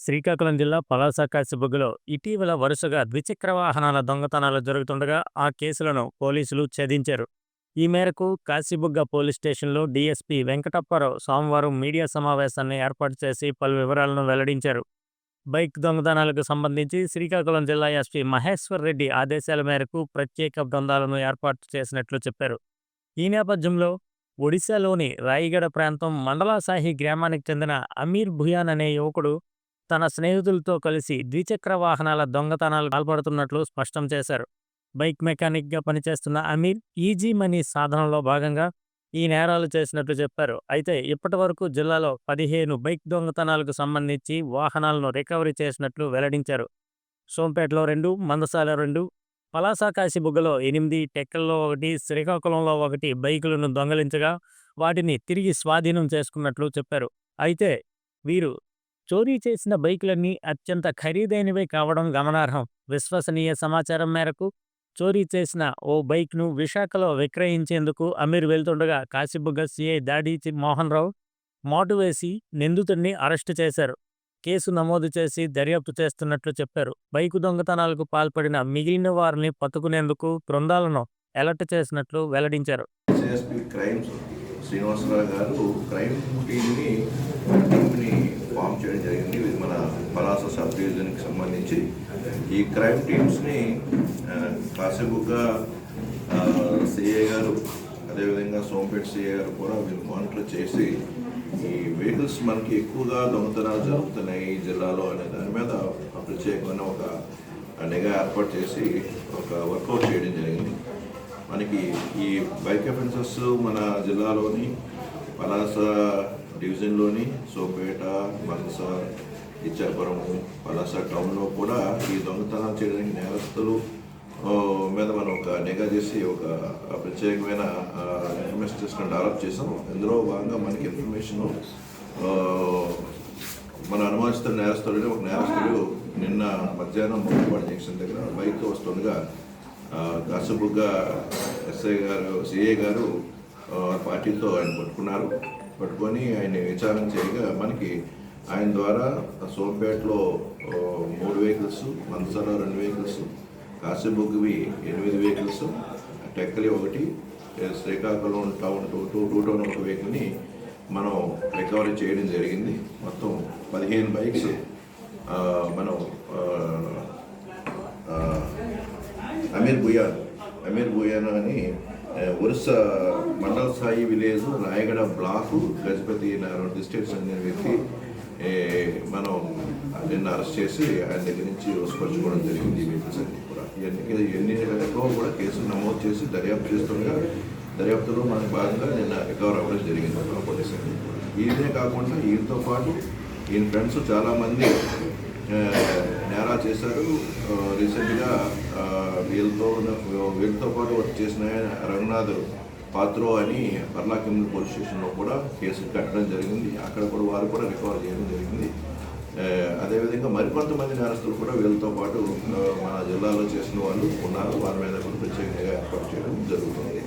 శ్రీకాకుళం జిల్లా పలాస కాసిబుగ్గలో ఇటీవల వరుసగా ద్విచక్ర వాహనాల దొంగతనాలు జరుగుతుండగా ఆ కేసులను పోలీసులు ఛేదించారు. ఈ మేరకు కాశీబుగ్గ పోలీస్ స్టేషన్లో డీఎస్పీ వెంకటప్పారావు సోమవారం మీడియా సమావేశాన్ని ఏర్పాటు చేసి పలు వివరాలను వెల్లడించారు. బైక్ దొంగతనాలకు సంబంధించి శ్రీకాకుళం జిల్లా ఎస్పీ మహేశ్వర్ రెడ్డి ఆదేశాల మేరకు ప్రత్యేక బృందాలను ఏర్పాటు చేసినట్లు చెప్పారు. ఈ నేపథ్యంలో ఒడిశాలోని రాయిగడ ప్రాంతం మండలాసాహి గ్రామానికి చెందిన అమీర్ భుయాన్ అనే యువకుడు తన స్నేహితులతో కలిసి ద్విచక్ర వాహనాల దొంగతనాలు పాల్పడుతున్నట్లు స్పష్టం చేశారు. బైక్ మెకానిక్గా పనిచేస్తున్న అమీర్ ఈజీ మనీ సాధనలో భాగంగా ఈ నేరాలు చేసినట్లు చెప్పారు. అయితే ఇప్పటి వరకు జిల్లాలో పదిహేను బైక్ దొంగతనాలకు సంబంధించి వాహనాలను రికవరీ చేసినట్లు వెల్లడించారు. సోంపేటలో రెండు మందసాల రెండు పలాస కాశీబుగ్గలో ఎనిమిది టెక్కల్లో ఒకటి శ్రీకాకుళంలో ఒకటి బైకులను దొంగలించగా వాటిని తిరిగి స్వాధీనం చేసుకున్నట్లు చెప్పారు. అయితే వీరు చోరీ చేసిన బైకులన్నీ అత్యంత ఖరీదైనవే కావడం గమనార్హం. విశ్వసనీయ సమాచారం మేరకు చోరీ చేసిన ఓ బైక్ను విశాఖలో విక్రయించేందుకు అమీర్ వెళ్తుండగా కాశీబుగ్గ సిఐ దాడి మోహన్ రావు మోటు వేసి నిందితుడిని అరెస్టు చేశారు. కేసు నమోదు చేసి దర్యాప్తు చేస్తున్నట్లు చెప్పారు. బైకు దొంగతనాలకు పాల్పడిన మిగిలిన వారిని పట్టుకునేందుకు బృందాలను అలర్ట్ చేసినట్లు వెల్లడించారు. శ్రీనివాసరావు గారు క్రైమ్ టీమ్ని టీమ్ని ఫామ్ చేయడం జరిగింది. ఇది మన పలాస సబ్ డివిజన్కి సంబంధించి. ఈ క్రైమ్ టీమ్స్ని కాసేపుగా సిఏ గారు అదేవిధంగా సోంపేట సిఏ గారు కూడా వీళ్ళు మానిటర్ చేసి ఈ వెహికల్స్ మనకి ఎక్కువగా దొంగతనాలు జరుగుతున్నాయి ఈ జిల్లాలో అనే దాని మీద ప్రత్యేకమైన ఒక నిఘా ఏర్పాటు చేసి ఒక వర్కౌట్ చేయడం జరిగింది. మనకి ఈ బైక్ అఫెన్సెస్ మన జిల్లాలోని పలాస డివిజన్లోని సోపేట మనస ఇచ్చాపురము పలాస టౌన్లో కూడా ఈ దొంగతనాలు చేయడానికి నేరస్తులు మీద మనం ఒక నిఘా చేసి ఒక ప్రత్యేకమైన ఇన్వెస్టిగేషన్ డెవలప్ చేసాం. ఇందులో భాగంగా మనకి ఇన్ఫర్మేషను మన అనుమానిస్తున్న నేరస్తుడు ఒక నేరస్తుడు నిన్న మధ్యాహ్నం ముక్కపాడు జంక్షన్ దగ్గర బైక్ వస్తుండగా కాసుబుగ్గా ఎస్ఐ గారు సిఏ గారు పార్టీతో ఆయన పట్టుకున్నారు. పట్టుకొని ఆయన విచారణ చేయగా మనకి ఆయన ద్వారా సోంపేటలో మూడు వెహికల్స్ మందసలో రెండు వెహికల్స్ కాశీబుగ్గివి ఎనిమిది వెహికల్స్ టెక్కలి ఒకటి Srikakulam town two two two town ఒక వెహికల్ని మనం రికవరీ చేయడం జరిగింది. మొత్తం పదిహేను బైక్స్ మనం అమీర్ బుయాన్ అమీర్ బుయాన్ అని ఒరిస్సా మండల స్థాయి village Rayagada block Gajapati Narayana district చెందిన వ్యక్తి మనం నిన్న అరెస్ట్ చేసి ఆయన దగ్గర నుంచి వసపరచుకోవడం జరిగింది ఈ వెహికల్స్ అన్ని కూడా. ఇవన్నీ ఎన్ని ఎక్కువ కూడా కేసులు నమోదు చేసి దర్యాప్తు చేస్తుండగా దర్యాప్తులో మనకు భాగంగా నిన్న రికవర్ అవ్వడం జరిగింది మన పోలీస్ అన్ని ఈయనే కాకుండా ఈయనతో పాటు ఈయన ఫ్రెండ్స్ చాలామంది నేరా చేశారు. రీసెంట్గా వీళ్ళతో ఉన్న- వీళ్ళతో పాటు వర్క్ చేసిన రఘునాథ్ పాత్రో అని పర్లాకిమ్ పోలీస్ స్టేషన్లో కూడా కేసు కట్టడం జరిగింది. అక్కడ కూడా వారు కూడా రికవర్ చేయడం జరిగింది. అదేవిధంగా మరికొంతమంది నేరస్తులు కూడా వీళ్ళతో పాటు మన జిల్లాలో చేసిన వాళ్ళు ఉన్నారు. వారి మీద కూడా ప్రత్యేకంగా ఏర్పాటు చేయడం జరుగుతుంది.